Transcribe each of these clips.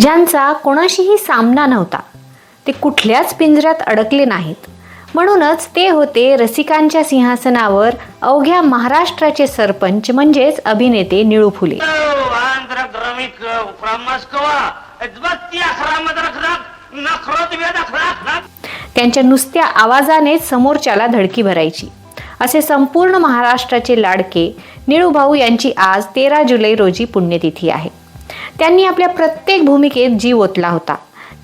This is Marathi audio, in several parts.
ज्यांचा कोणाशीही सामना नव्हता. ते कुठल्याच पिंजऱ्यात अडकले नाहीत. म्हणूनच ते होते रसिकांच्या सिंहासनावर अवघ्या महाराष्ट्राचे सरपंच म्हणजेच अभिनेते निळू फुले. त्यांच्या नुसत्या आवाजानेच समोरच्याला धडकी भरायची. असे संपूर्ण महाराष्ट्राचे लाडके निळूभाऊ यांची आज तेरा जुलै रोजी पुण्यतिथी आहे. त्यांनी आपल्या प्रत्येक भूमिकेत जीव ओतला होता.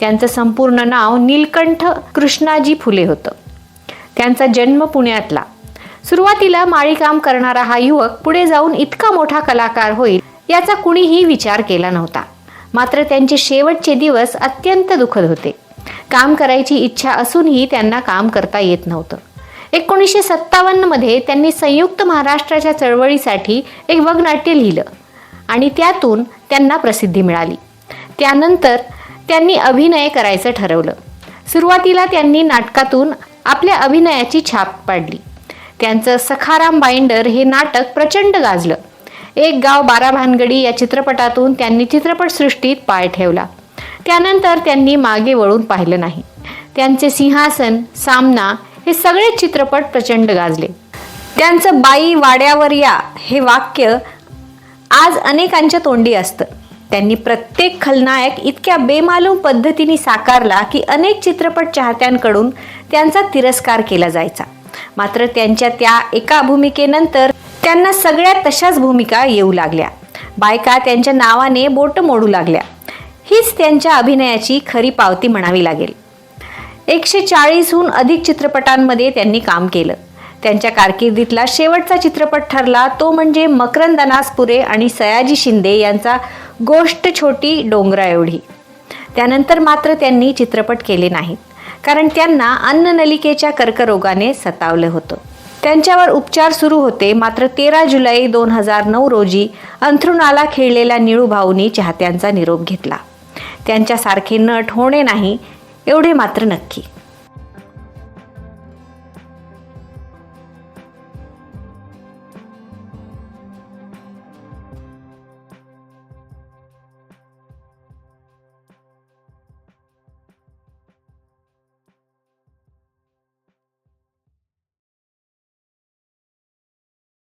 त्यांचं संपूर्ण नाव नीलकंठ कृष्णाजी फुले होतं. त्यांचा जन्म पुण्यातला. सुरुवातीला माळीकाम करणारा हा युवक पुढे जाऊन इतका मोठा कलाकार होईल याचा कुणीही विचार केला नव्हता. मात्र त्यांचे शेवटचे दिवस अत्यंत दुःखद होते. काम करायची इच्छा असूनही त्यांना काम करता येत नव्हतं. एकोणीसशे सत्तावन्नमध्ये त्यांनी संयुक्त महाराष्ट्राच्या चळवळीसाठी एक वगनाट्य लिहिलं आणि त्यातून त्यांना प्रसिद्धी मिळाली. त्यानंतर त्यांनी अभिनय करायचं ठरवलं. सुरुवातीला त्यांनी नाटकातून आपल्या अभिनयाची छाप पाडली. त्यांचं सखाराम बाइंडर हे नाटक प्रचंड गाजलं. एक गाव बारा भानगडी या चित्रपटातून त्यांनी चित्रपटसृष्टीत पाय ठेवला. त्यानंतर त्यांनी मागे वळून पाहिलं नाही. त्यांचे सिंहासन सामना हे सगळे चित्रपट प्रचंड गाजले. त्यांचं बाई वाड्यावर या हे वाक्य आज अनेकांच्या तोंडी असतं. त्यांनी प्रत्येक खलनायक इतक्या बेमालूम पद्धतीने साकारला की अनेक चित्रपट चाहत्यांकडून त्यांचा तिरस्कार केला जायचा. मात्र त्यांच्या त्या एका भूमिकेनंतर त्यांना सगळ्या तशाच भूमिका येऊ लागल्या. बायका त्यांच्या नावाने बोट मोडू लागल्या. हीच त्यांच्या अभिनयाची खरी पावती म्हणावी लागेल. एकशे चाळीसहून अधिक चित्रपटांमध्ये त्यांनी काम केलं. त्यांच्या कारकिर्दीतला शेवटचा चित्रपट ठरला तो म्हणजे मकरंद अनासपुरे आणि सयाजी शिंदे यांचा गोष्ट छोटी डोंगरा एवढी. त्यानंतर मात्र त्यांनी चित्रपट केले नाहीत कारण त्यांना अन्ननलिकेच्या कर्करोगाने सतावलं होतं. त्यांच्यावर उपचार सुरू होते मात्र तेरा जुलै दोन हजार नऊ रोजी अंथरुणाला खेळलेल्या निळूभाऊनी चाहत्यांचा निरोप घेतला. त्यांच्यासारखे नट होणे नाही एवढे मात्र नक्की.